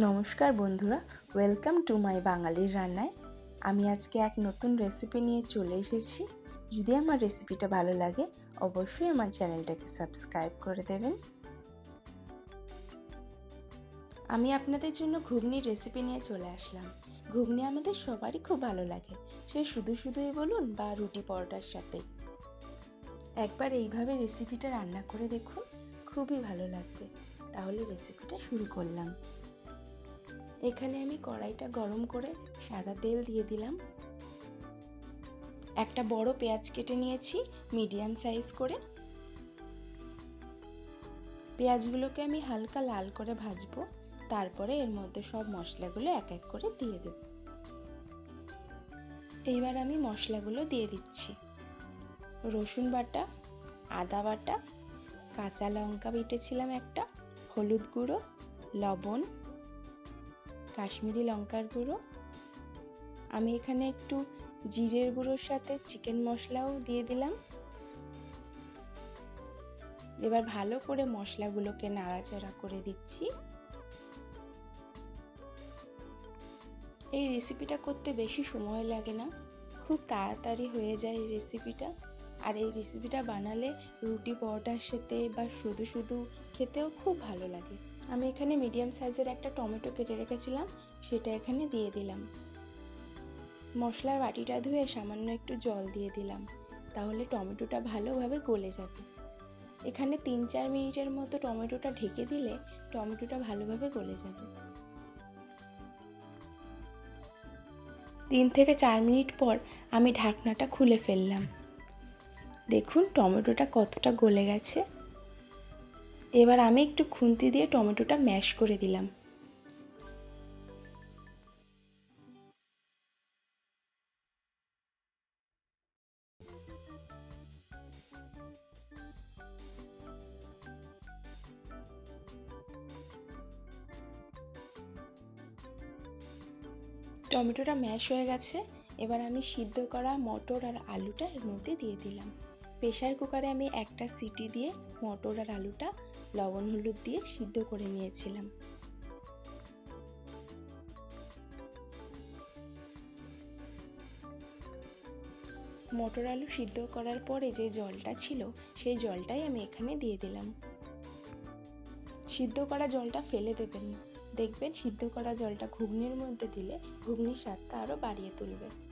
নমস্কার বন্ধুরা welcome to my বাঙালির রান্নায়। আমি আজকে এক নতুন রেসিপি নিয়ে চলে এসেছি। যদি আমার রেসিপিটা ভালো লাগে, অবশ্যই আমার চ্যানেলটাকে সাবস্ক্রাইব করে দেবেন। আমি আপনাদের জন্য ঘুগনির রেসিপি নিয়ে চলে আসলাম। ঘুগনি আমাদের সবারই খুব ভালো লাগে। সে শুধু শুধুই বলুন বা রুটি পরোটার সাথে। একবার এইভাবে রেসিপিটা রান্না করে দেখুন, খুবই ভালো লাগবে। তাহলে রেসিপিটা শুরু করলাম। এখানে আমি কড়াইটা গরম করে সাদা তেল দিয়ে দিলাম। একটা বড় পেঁয়াজ কেটে নিয়েছি, মিডিয়াম সাইজ করে। পেঁয়াজগুলোকে আমি হালকা লাল করে ভাজবো, তারপরে এর মধ্যে সব মশলাগুলো এক এক করে দিয়ে দেব। এইবার আমি মশলাগুলো দিয়ে দিচ্ছি। রসুন বাটা, আদা বাটা, কাঁচা লঙ্কা বেটেছিলাম একটা, হলুদ গুঁড়ো, লবণ কাশ্মীরি লঙ্কার গুঁড়ো। আমি এখানে একটু জিরের গুঁড়োর সাথে চিকেন মশলাও দিয়ে দিলাম। এবার ভালো করে মশলাগুলোকে নাড়াচাড়া করে দিচ্ছি। এই রেসিপিটা করতে বেশি সময় লাগে না। খুব তাড়াতাড়ি হয়ে যায় রেসিপিটা। আর এই রেসিপিটা বানালে রুটি, পরোটার সাথে বা শুধু শুধু খেতেও খুব ভালো লাগে। আমি এখানে মিডিয়াম সাইজের একটা টমেটো কেটে রেখেছিলাম, সেটা এখানে দিয়ে দিলাম। মশলার বাটিটা ধুয়ে সামান্য একটু জল দিয়ে দিলাম, তাহলে টমেটোটা ভালোভাবে গলে যাবে। এখানে তিন চার মিনিটের মতো টমেটোটা ঢেকে দিলে টমেটোটা ভালোভাবে গলে যাবে। তিন থেকে চার মিনিট পর আমি ঢাকনাটা খুলে ফেললাম। দেখুন, টমেটোটা কতটা গলে গেছে। এবার আমি একটু খুন্তি দিয়ে টমেটোটা ম্যাশ করে দিলাম। টমেটোটা ম্যাশ হয়ে গেছে। এবার আমি সিদ্ধ করা মটর আর আলুটা এর মধ্যে দিয়ে দিলাম। প্রেশার কুকারে আমি একটা সিটি দিয়ে মটর আর আলুটা, লবণ, হলুদ দিয়ে সিদ্ধ করে নিয়েছিলাম। মটর আলু সিদ্ধ করার পরে যে জলটা ছিল, সেই জলটাই আমি এখানে দিয়ে দিলাম। সিদ্ধ করা জলটা ফেলে দেবেন। দেখবেন সিদ্ধ করা জলটা ঘুগনির মধ্যে দিলে ঘুগনির স্বাদটা আরও বাড়িয়ে তুলবে।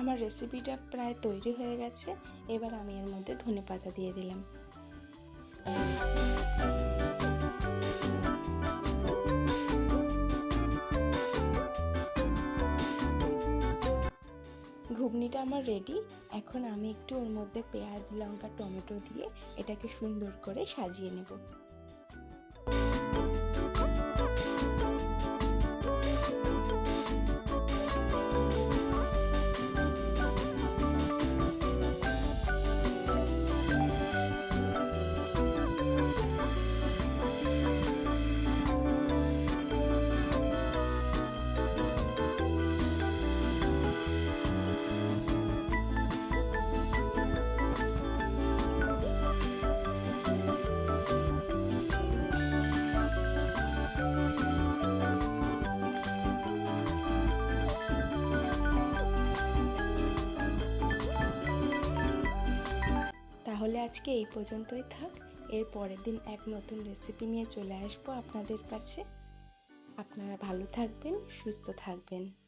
আমার রেসিপিটা প্রায় তৈরি হয়ে গেছে। এবার আমি এর মধ্যে ধনে পাতা দিয়ে দিলাম। ঘুগনিটা আমার রেডি এখন আমি একটু ওর মধ্যে পেঁয়াজ, লঙ্কা, টমেটো দিয়ে এটাকে সুন্দর করে সাজিয়ে নেব। আজকে এই পর্যন্তই থাক। এর পরের দিন এক নতুন রেসিপি নিয়ে চলে আসব আপনাদের কাছে। আপনারা ভালো থাকবেন, সুস্থ থাকবেন।